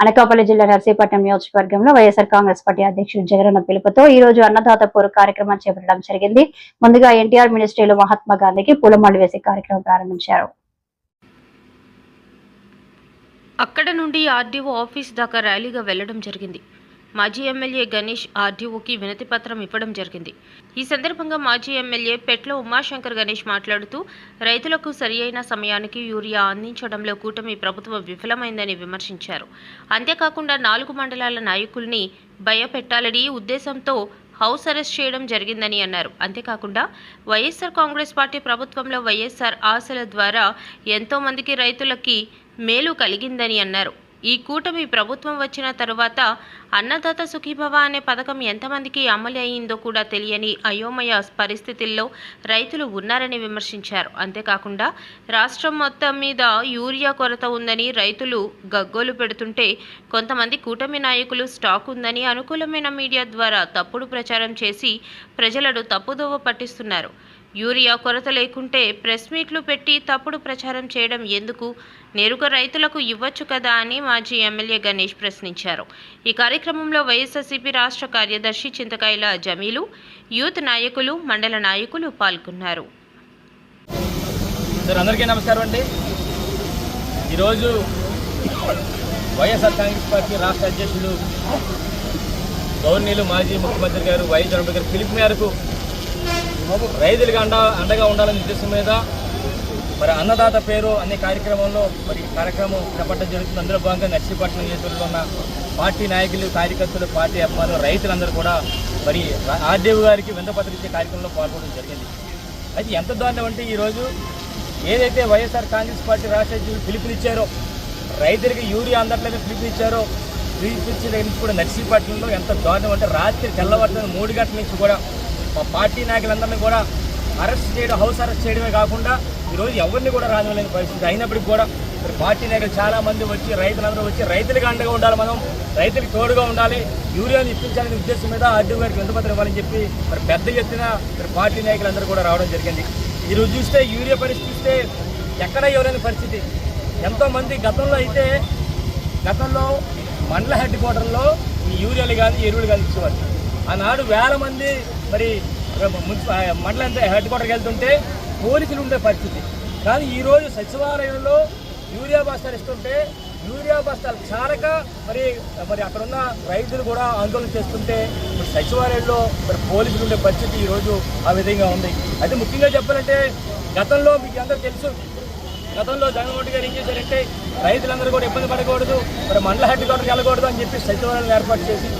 అనకాపల్లి జిల్లా నర్సీపట్నం నియోజకవర్గంలో వైఎస్ఆర్ కాంగ్రెస్ పార్టీ అధ్యక్షుడు జగనన్న పిలుపుతో ఈ రోజు అన్నదాత పూర్ కార్యక్రమం చేపట్టడం జరిగింది. ముందుగా ఎన్టీఆర్ మినిస్ట్రీలో మహాత్మా గాంధీకి పూలమాలు వేసే కార్యక్రమం ప్రారంభించారు. అక్కడ నుండి ఆర్డీఓ ఆఫీస్ దాకా ర్యాలీగా వెళ్ళడం జరిగింది. మాజీ ఎమ్మెల్యే గణేష్ ఆర్డీఓకి వినతి పత్రం ఇవ్వడం జరిగింది. ఈ సందర్భంగా మాజీ ఎమ్మెల్యే పెట్ల ఉమాశంకర్ గణేష్ మాట్లాడుతూ రైతులకు సరియైన సమయానికి యూరియా అందించడంలో కూటమి ప్రభుత్వం విఫలమైందని విమర్శించారు. అంతేకాకుండా నాలుగు మండలాల నాయకుల్ని భయపెట్టాలని ఉద్దేశంతో హౌస్ అరెస్ట్ చేయడం జరిగిందని అన్నారు. అంతేకాకుండా వైఎస్ఆర్ కాంగ్రెస్ పార్టీ ప్రభుత్వంలో వైఎస్ఆర్ ఆశల ద్వారా ఎంతోమందికి రైతులకి మేలు కలిగిందని అన్నారు. ఈ కూటమి ప్రభుత్వం వచ్చిన తరువాత అన్నదాత సుఖీభవ అనే పథకం ఎంతమందికి అమలు అయ్యిందో కూడా తెలియని అయోమయ పరిస్థితుల్లో రైతులు ఉన్నారని విమర్శించారు. అంతేకాకుండా రాష్ట్రం మొత్తం మీద యూరియా కొరత ఉందని రైతులు గగ్గోలు పెడుతుంటే కొంతమంది కూటమి నాయకులు స్టాక్ ఉందని అనుకూలమైన మీడియా ద్వారా తప్పుడు ప్రచారం చేసి ప్రజలను తప్పుదోవ పట్టిస్తున్నారు. యూరియా కొరత లేకుంటే ప్రెస్ మీట్లు పెట్టి తప్పుడు ప్రచారం చేయడం ఎందుకు? నేరుగా రైతులకు ఇవ్వచ్చు కదా అని మాజీ ఎమ్మెల్యే గణేష్ ప్రశ్నించారు. ఈ కార్యక్రమంలో వైఎస్ఆర్సీపీ రాష్ట్ర కార్యదర్శి చింతకాయల జమీలు యూత్ నాయకులు మండల నాయకులు పాల్గొన్నారు. అందరికీ నమస్కారం అండి. ఈరోజు వైఎస్ఆర్ కాంగ్రెస్ పార్టీ రాష్ట్ర అధ్యక్షులు గవర్నీలు మాజీ ముఖ్యమంత్రి గారు వైఎస్ జగన్ గారు పిలుపు మేరకు రైతులకు అండ అండగా ఉండాలనే ఉద్దేశం మీద మరి అన్నదాత పేరు అనే కార్యక్రమంలో మరి కార్యక్రమం చేపట్టడం జరుగుతుంది. అందులో భాగంగా నర్సీపట్నం నియోజకవర్గంలో ఉన్న పార్టీ నాయకులు కార్యకర్తలు పార్టీ అభిమానులు రైతులందరూ కూడా మరి ఆర్డీవ్ గారికి వింతపత్రం ఇచ్చే కార్యక్రమంలో పాల్గొనడం జరిగింది. అయితే ఎంత దారుణం అంటే ఈరోజు ఏదైతే వైఎస్ఆర్ కాంగ్రెస్ పార్టీ రాష్ట్ర అధ్యక్షులు పిలుపునిచ్చారో రైతులకి యూరియా అందట్లేదు పిలుపునిచ్చారో పిలుపునిచ్చిన దగ్గర నుంచి కూడా నర్సీపట్నంలో ఎంత దారుణం అంటే రాత్రి తెల్లవారుతున్న మూడు గంటల నుంచి కూడా మా పార్టీ నాయకులందరినీ కూడా అరెస్ట్ చేయడం హౌస్ అరెస్ట్ చేయడమే కాకుండా ఈరోజు ఎవరిని కూడా రానివ్వలేని పరిస్థితి అయినప్పటికీ కూడా మరి పార్టీ నాయకులు చాలా మంది వచ్చి రైతులందరూ వచ్చి రైతులకు అండగా ఉండాలి మనం రైతులకు తోడుగా ఉండాలి యూరియాని ఇప్పించాలనే ఉద్దేశం మీద ఆర్డీఓ గారికి వింతపత్రం ఇవ్వాలని చెప్పి మరి పెద్ద ఎత్తున మరి పార్టీ నాయకులందరూ కూడా రావడం జరిగింది. ఈరోజు చూస్తే యూరియా పరిస్థితి చూస్తే ఎక్కడ ఇవ్వలేని పరిస్థితి. ఎంతోమంది గతంలో అయితే గతంలో మండల హెడ్ క్వార్టర్లో ఈ యూరియాలు కానీ ఎరువులు కానీ ఇచ్చేవారు ఆనాడు వేల మంది మరి మున్సిప హెడ్ క్వార్టర్కి వెళ్తుంటే పోలీసులు ఉండే పరిస్థితి. కానీ ఈరోజు సచివాలయంలో యూరియా బస్తాలు ఇస్తుంటే యూరియా బస్తాలు చాలక మరి మరి అక్కడ ఉన్న రైతులు కూడా ఆందోళన చేస్తుంటే మరి సచివాలయంలో మరి పోలీసులు ఉండే పరిస్థితి ఈరోజు ఆ విధంగా ఉంది. అయితే ముఖ్యంగా చెప్పాలంటే గతంలో మీకు అందరూ తెలుసు గతంలో జగన్మోహన్ గారు ఏం చేశారంటే రైతులందరూ కూడా ఇబ్బంది పడకూడదు మరి మండల హెడ్ క్వార్టర్కి వెళ్ళకూడదు అని చెప్పి సచివాలయాలు ఏర్పాటు చేసి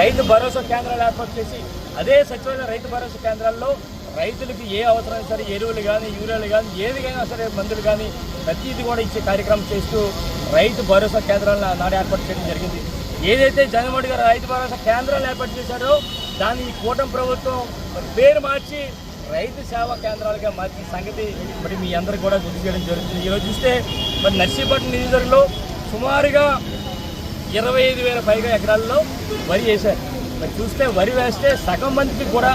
రైతు భరోసా కేంద్రాలు ఏర్పాటు చేసి అదే సచివాలయ రైతు భరోసా కేంద్రాల్లో రైతులకు ఏ అవసరం సరే ఎరువులు కానీ యూరియాలు కానీ ఏదికైనా సరే మందులు కానీ ప్రతిదీ కూడా ఇచ్చే కార్యక్రమం చేస్తూ రైతు భరోసా కేంద్రాలను నాడు ఏర్పాటు చేయడం జరిగింది. ఏదైతే జగన్మోహన్ గారు రైతు భరోసా కేంద్రాలు ఏర్పాటు చేశారో దాన్ని ఈ కూటమి ప్రభుత్వం మరి పేరు మార్చి రైతు సేవా కేంద్రాలుగా మార్చిన సంగతి మరి మీ అందరికి కూడా గుర్తు చేయడం జరుగుతుంది. ఈరోజు చూస్తే మరి నర్సీపట్నం నియోజకవర్గంలో సుమారుగా ఇరవై ఐదు వేల పైగా ఎకరాల్లో వరి వేశారు. మరి చూస్తే వరి వేస్తే సగం మందికి కూడా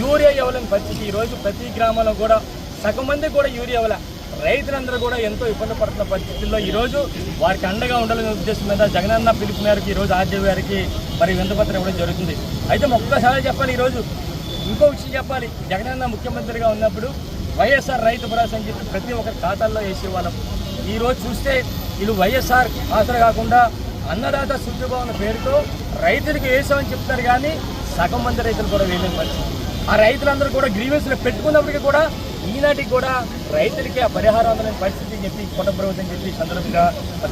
యూరియా ఇవ్వలేని పరిస్థితి. ఈరోజు ప్రతి గ్రామంలో కూడా సగం మందికి కూడా యూరియా ఇవ్వలే. రైతులందరూ కూడా ఎంతో ఇబ్బంది పడుతున్న పరిస్థితుల్లో ఈరోజు వారికి అండగా ఉండాలనే ఉద్దేశం మీద జగనన్న పిలుపు మేరకు ఈరోజు ఆర్జీవీ గారికి మరి వింతపత్రం ఇవ్వడం జరుగుతుంది. అయితే ఒక్కసారి చెప్పాలి ఈరోజు ఇంకో విషయం చెప్పాలి. జగనన్న ముఖ్యమంత్రిగా ఉన్నప్పుడు వైఎస్ఆర్ రైతు భరోసా అని చెప్పి ప్రతి ఒక్కరి ఖాతాల్లో వేసేవాళ్ళం. ఈరోజు చూస్తే వీళ్ళు వైఎస్ఆర్ ఆసరా కాకుండా అన్నదాత సుఖభవన పేరుతో రైతులకు వేసామని చెప్తారు కానీ సగం మంది రైతులు కూడా వేయలేని పరిస్థితి. ఆ రైతులందరూ కూడా గ్రీవెన్స్లో పెట్టుకున్నప్పటికీ కూడా ఈనాటికి కూడా రైతులకి ఆ పరిహారం అందలేని పరిస్థితి చెప్పి కొత్త ప్రభుత్వం చెప్పి సందర్భంగా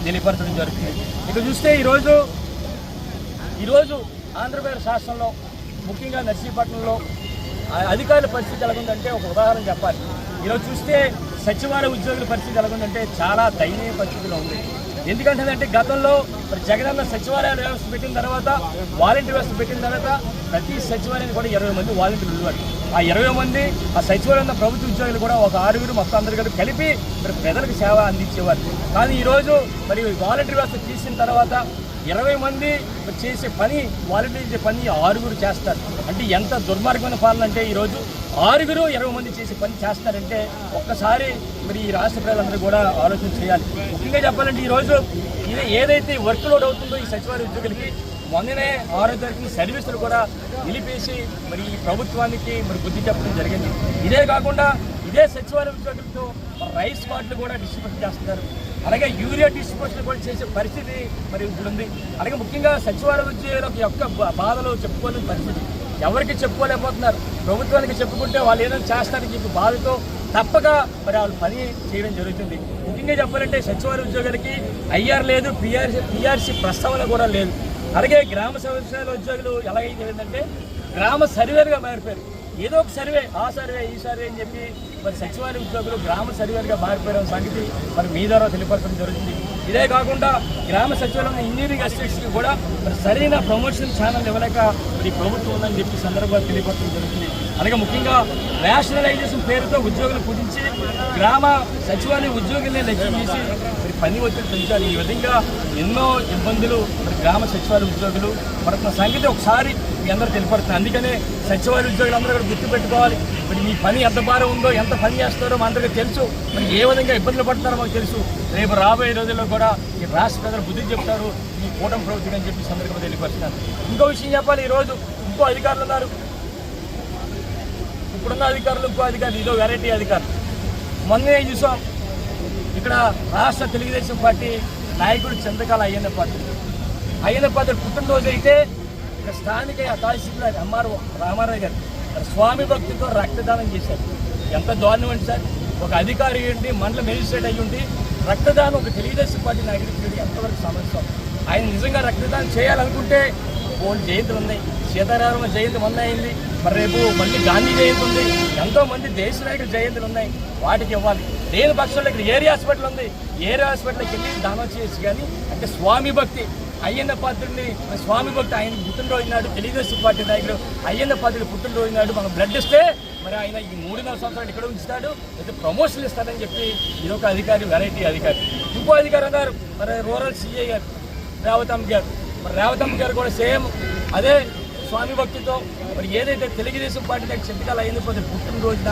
తెలియపరచడం జరుగుతుంది. ఇక చూస్తే ఈరోజు ఈరోజు ఆంధ్రప్రదేశ్ రాష్ట్రంలో ముఖ్యంగా నర్సీపట్నంలో అధికారుల పరిస్థితి ఎలాగుందంటే ఒక ఉదాహరణ చెప్పాలి. ఈరోజు చూస్తే సచివాలయ ఉద్యోగుల పరిస్థితి ఎలాగుందంటే చాలా దయనీయ పరిస్థితిలో ఉంది. ఎందుకంటే గతంలో మరి జగనన్న సచివాలయాల వ్యవస్థ పెట్టిన తర్వాత వాలంటీర్ వ్యవస్థ పెట్టిన తర్వాత ప్రతి సచివాలయానికి కూడా ఇరవై మంది వాలంటీర్లు ఉండేవారు ఆ ఇరవై మంది ఆ సచివాలయంలో ప్రభుత్వ ఉద్యోగులు కూడా ఒక ఆరుగురు మొత్తం అందరు కలిపి కలిపి మరి ప్రజలకు సేవ అందించేవారు. కానీ ఈరోజు మరి వాలంటీర్ వ్యవస్థ తీసిన తర్వాత ఇరవై మంది చేసే పని వాలంటీర్ చేసే పని ఆరుగురు చేస్తారు. అంటే ఎంత దుర్మార్గమైన పాలన అంటే ఈరోజు ఆరుగురు ఇరవై మంది చేసే పని చేస్తారంటే ఒక్కసారి మరి ఈ రాష్ట్ర ప్రజలందరూ కూడా ఆలోచన చేయాలి. ముఖ్యంగా చెప్పాలంటే ఈరోజు ఇది ఏదైతే వర్క్ లోడ్ అవుతుందో ఈ సచివాలయ ఉద్యోగులకి మొన్ననే ఆరో తారీఖు సర్వీసులు కూడా నిలిపేసి మరి ఈ ప్రభుత్వానికి మరి బుద్ధి చెప్పడం జరిగింది. ఇదే కాకుండా ఇదే సచివాలయ ఉద్యోగులతో రైస్ కార్డులు కూడా డిస్ట్రిబ్యూట్ చేస్తున్నారు. అలాగే యూరియా డిస్ట్రిబ్యూషన్ కూడా చేసే పరిస్థితి మరి ఇప్పుడు ఉంది. అలాగే ముఖ్యంగా సచివాలయ ఉద్యోగుల యొక్క బాధలో బాధలు చెప్పుకోలేని పరిస్థితి. ఎవరికి చెప్పుకోలేకపోతున్నారు? ప్రభుత్వానికి చెప్పుకుంటే వాళ్ళు ఏదైనా చేస్తారని చెప్పి బాధతో తప్పక మరి వాళ్ళు పని చేయడం జరుగుతుంది. ముఖ్యంగా చెప్పాలంటే సచివాలయ ఉద్యోగులకి ఐఆర్ లేదు పిఆర్సీ పిఆర్సీ ప్రస్తావన కూడా లేదు. అలాగే గ్రామ సచివాలయ ఉద్యోగులు ఎలాగైతే ఏంటంటే గ్రామ సర్వేలుగా మారిపోయారు. ఏదో ఒక సర్వే ఆ సర్వే ఈ సర్వే అని చెప్పి మరి సచివాలయ ఉద్యోగులు గ్రామ సర్వేలుగా మారిపోయిన సంగతి మరి మీ ద్వారా తెలియపరచడం జరుగుతుంది. ఇదే కాకుండా గ్రామ సచివాలయం ఇంజనీరింగ్ అసిస్టెంట్స్కి కూడా మరి సరైన ప్రమోషన్ ఛానల్ ఇవ్వలేక మరి ప్రభుత్వం ఉందని చెప్పి సందర్భంగా తెలియపరచడం జరుగుతుంది. అలాగే ముఖ్యంగా రేషనలైజేషన్ పేరుతో ఉద్యోగులు పూజించి గ్రామ సచివాలయ ఉద్యోగులనే లక్ష్యం చేసి మరి పని ఒత్తిడి పెంచాలి. ఈ విధంగా ఎన్నో ఇబ్బందులు మరి గ్రామ సచివాలయ ఉద్యోగులు పడుతున్న సంగతి ఒకసారి మీ అందరూ తెలియపడుతుంది అందుకనే సచివాలయ ఉద్యోగులు అందరూ కూడా గుర్తుపెట్టుకోవాలి మరి మీ పని ఎంత భారం ఉందో ఎంత పని చేస్తారో మా అందరికీ తెలుసు. మరి ఏ విధంగా ఇబ్బందులు పడుతున్నారో మాకు తెలుసు. రేపు రాబోయే రోజుల్లో కూడా ఈ రాష్ట్ర ప్రజలు బుద్ధి చెప్తారు. ఈ కూటమి ప్రభుత్వం అని చెప్పి సందర్భంగా తెలియపరుస్తున్నారు ఇంకో విషయం చెప్పాలి. ఈరోజు ఇంకో అధికారులు ఉన్నారు. ఇప్పుడున్న అధికారులు ఇంకో అధికారులు ఇదో వెరైటీ అధికారులు. మొన్నే చూసాం. ఇక్కడ రాష్ట్ర తెలుగుదేశం పార్టీ నాయకుడు చంద్రకాల అయ్యన్న పాత్ర. అయ్యన్న పాత్ర పుట్టినరోజు అయితే ఇక్కడ స్థానిక తహసీల్దార్ ఎంఆర్ఓ రామారావు గారు స్వామి భక్తితో రక్తదానం చేశారు. ఎంత దారుణం అంటే సార్? ఒక అధికారి ఉండి మండల మేజిస్ట్రేట్ అయ్యి ఉండి రక్తదానం ఒక తెలుగుదేశం పార్టీ నాయకుడికి చేయడం ఎంతవరకు సమస్య ఆయన నిజంగా రక్తదానం చేయాలనుకుంటే ఓన్ జయంతులు ఉన్నాయి. సీతారామ జయంతి మొన్న అయింది. మరి రేపు మళ్ళీ గాంధీ జయంతి ఉంది. ఎంతో మంది దేశ నాయకుల జయంతులు ఉన్నాయి. వాటికి ఇవ్వాలి. లేని పక్షంలో ఇక్కడ ఏరియా హాస్పిటల్ ఉంది. ఏరియా హాస్పిటల్కి వెళ్ళి దానం చేయొచ్చు కానీ అంటే స్వామి భక్తి అయ్యన్న పాత్రుడిని స్వామి భక్తి ఆయన పుట్టినరోజు నాడు తెలుగుదేశం పార్టీ నాయకుడు అయ్యన్న పాత్రుడు పుట్టినరోజు నాడు మనం బ్లడ్ ఇస్తే మరి ఆయన ఈ మూడున్నర సంవత్సరాలు ఇక్కడ ఉంచుతాడు అయితే ప్రమోషన్లు ఇస్తాడని చెప్పి ఇదొక అధికారి వెరైటీ అధికారి ఇంకో అధికారి అన్నారు. మరి రూరల్ సీఏ గారు రేవతమ్మ గారు మరి రేవతమ్మ గారు కూడా సేమ్ అదే స్వామి భక్తితో మరి ఏదైతే తెలుగుదేశం పార్టీ దగ్గర చెంతకాలు అయిన పోతే పుట్టినరోజున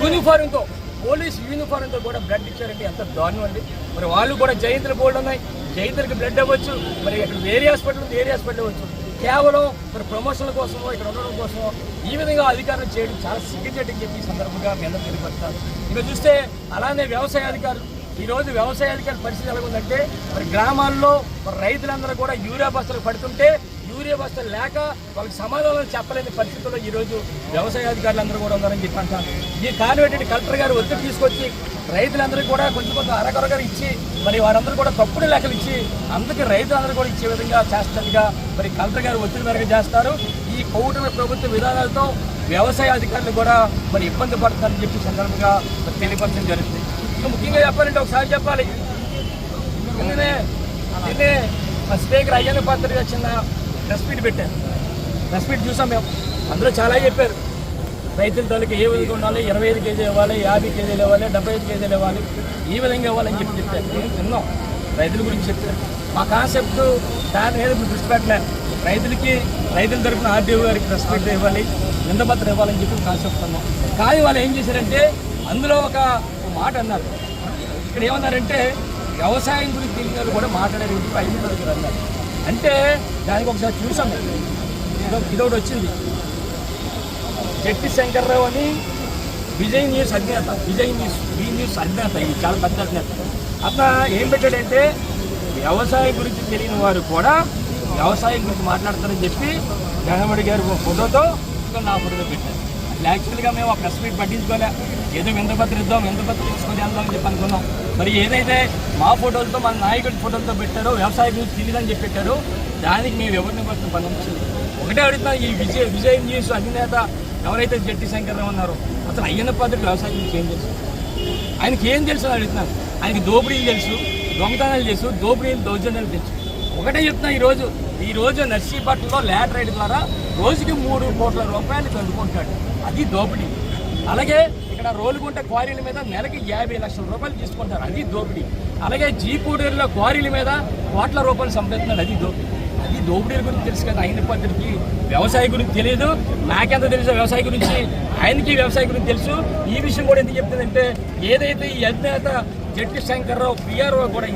యూనిఫారంతో పోలీస్ యూనిఫామ్తో కూడా బ్లడ్ ఇచ్చారంటే ఎంత దారుణం అండి. మరి వాళ్ళు కూడా జయంతులు బోర్డు ఉన్నాయి. జయంతులకి బ్లడ్ అవ్వచ్చు. మరి ఇక్కడ వేరే హాస్పిటల్ ఉంది వేరే హాస్పిటల్ అవ్వచ్చు. కేవలం మరి ప్రమోషన్ల కోసమో ఇక్కడ ఉండడం కోసమో ఈ విధంగా అధికారులు చేయడం చాలా సిగ్గుచేటని చెప్పి సందర్భంగా మీ అందరూ తెలియపడతారు ఇంకా చూస్తే అలానే వ్యవసాయ అధికారులు. ఈరోజు వ్యవసాయ అధికారుల పరిస్థితి ఎలా ఉందంటే మరి గ్రామాల్లో మరి రైతులందరూ కూడా యూరియా బస్సులు పడుతుంటే యూరియా లేక వాళ్ళకి సమాధానం చెప్పలేని పరిస్థితుల్లో ఈరోజు వ్యవసాయ అధికారులు అందరూ కూడా ఉన్నారని చెప్పి అంటారు. ఈ కారణం కలెక్టర్ గారు ఒత్తిడి తీసుకొచ్చి రైతులందరికీ కూడా కొంచెం కొంచెం అరకొరగా ఇచ్చి మరి వారందరూ కూడా తప్పుడు లెక్కలు ఇచ్చి అందుకే రైతులందరూ కూడా ఇచ్చే విధంగా చేస్తున్నట్టుగా మరి కలెక్టర్ గారు ఒత్తిడి మేరకు చేస్తారు. ఈ కూటమి ప్రభుత్వ విధానాలతో వ్యవసాయ అధికారులు కూడా మరి ఇబ్బంది పడతారని చెప్పి సందర్భంగా మరి తెలియపరచడం జరుగుతుంది. ఇంకా ముఖ్యంగా చెప్పాలంటే ఒకసారి చెప్పాలి. నిన్ననే నిన్నే స్పీకర్ అయ్యన్న పాత్ర చిన్న ప్రెస్ మీట్ పెట్టారు. ప్రెస్ మీట్ చూసాం మేము. అందులో చాలా చెప్పారు. రైతుల తోలికి ఏ విధంగా ఉండాలి? ఇరవై ఐదు కేజీలు ఇవ్వాలి యాభై కేజీలు ఇవ్వాలి డెబ్బై ఐదు కేజీలు ఇవ్వాలి. ఈ విధంగా ఇవ్వాలని చెప్పి చెప్పారు. నేను విన్నాం రైతుల గురించి చెప్పారు. మా కాన్సెప్ట్ దాని మీద ఇప్పుడు దృష్టి పెట్టలేదు. రైతులకి రైతుల తరఫున ఆర్డీఓ గారికి రెస్పెక్ట్ ఇవ్వాలి నిందపత్రం ఇవ్వాలని చెప్పి కాన్సెప్ట్ అన్నాం కానీ వాళ్ళు ఏం చేశారంటే అందులో ఒక మాట అన్నారు. ఇక్కడ ఏమన్నారంటే వ్యవసాయం గురించి తెలియని వాళ్ళు కూడా మాట్లాడే చెప్పి ఐదు మంది అన్నారు. అంటే దానికి ఒకసారి చూసాం. ఇదో- ఇదొకటి వచ్చింది. జట్టి శంకర్రావు అని విజయ్ న్యూస్ అధినేత విజయ్ న్యూస్ ఈ న్యూస్ అధినేత ఇది చాలా పెద్ద అధినేత. అతను ఏం పెట్టాడంటే వ్యవసాయం గురించి తెలియని వారు కూడా వ్యవసాయం గురించి మాట్లాడతారని చెప్పి జగన్మోహన్ గారు ఫోటోతో నా ఫోటోతో పెట్టారు. అసలు యాక్చువల్గా మేము ఆ ప్రెస్ మీట్ పట్టించుకోలే. ఏదో విందపత్ర ఇద్దాం విందపత్ర తీసుకొని వెళ్దాం అని చెప్పి అనుకున్నాం. మరి ఏదైతే మా ఫోటోలతో మన నాయకుడి ఫోటోలతో పెట్టారో వ్యవసాయం గురించి తెలియదని చెప్పి పెట్టారో దానికి మేము ఎవరిని పట్టిన పని వచ్చింది ఒకటే అడుగుతున్నా ఈ విజయ్ విజయం చేసి అధినేత ఎవరైతే జట్టి శంకర్రావు ఉన్నారో అతను అయ్యన్న పాత్రుడు వ్యవసాయం గురించి ఏం తెలుసు ఆయనకి ఏం తెలుసు అని అడుగుతున్నాను ఆయనకి దోపిడీలు తెలుసు దొంగతనాలు తెలుసు దోపిడీలు దౌర్జన్యాలు తెలుసు. ఒకటే చెప్తున్నా ఈరోజు ఈరోజు ఈ రోజు నర్సీపట్నంలో ల్యాడ్ రైడ్ ద్వారా రోజుకి మూడు కోట్ల రూపాయలు చదువుకుంటాడు అది దోపిడీ. అలాగే ఇక్కడ రోలుగుంట క్వారీల మీద నెలకి యాభై లక్షల రూపాయలు తీసుకుంటారు అది దోపిడీ. అలాగే జీపూడేరులో క్వారీల మీద కోట్ల రూపాయలు సంపాదిస్తున్నారు అది దోపిడీ. అది దోపిడీల గురించి తెలుసు కదా ఆయన పద్ధతికి వ్యవసాయ గురించి తెలియదు నాకెంత తెలుసు వ్యవసాయ గురించి? ఆయనకి వ్యవసాయ గురించి తెలుసు. ఈ విషయం కూడా ఎందుకు చెప్తుందంటే ఏదైతే ఈ అధినేత జట్టి శంకర్రావు పిఆర్ఓ కూడా